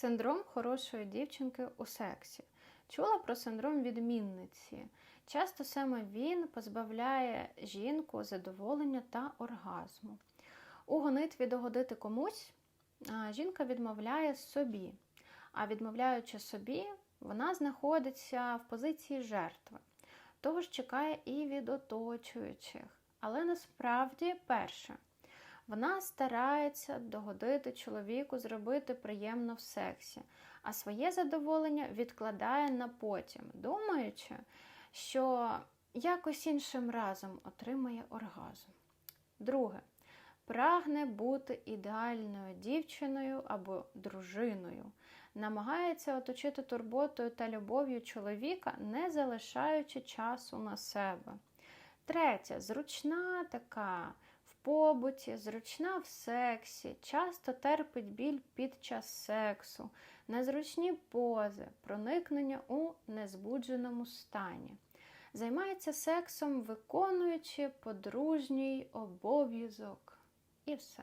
Синдром хорошої дівчинки у сексі. Чула про синдром відмінниці. Часто саме він позбавляє жінку задоволення та оргазму. У гонитві догодити комусь жінка відмовляє собі, а відмовляючи собі, вона знаходиться в позиції жертви. Того ж чекає і від оточуючих. Але насправді, перше, вона старається догодити чоловіку, зробити приємно в сексі, а своє задоволення відкладає на потім, думаючи, що якось іншим разом отримає оргазм. Друге, прагне бути ідеальною дівчиною або дружиною, намагається оточити турботою та любов'ю чоловіка, не залишаючи часу на себе. Третє, зручна така побуті, зручна в сексі, часто терпить біль під час сексу, незручні пози, проникнення у незбудженому стані. Займається сексом, виконуючи подружній обов'язок. І все.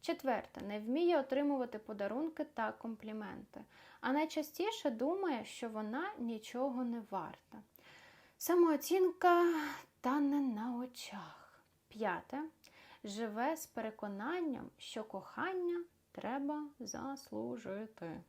Четверте, не вміє отримувати подарунки та компліменти, а найчастіше думає, що вона нічого не варта. Самооцінка тане на очах. П'яте. Живе з переконанням, що кохання треба заслужити.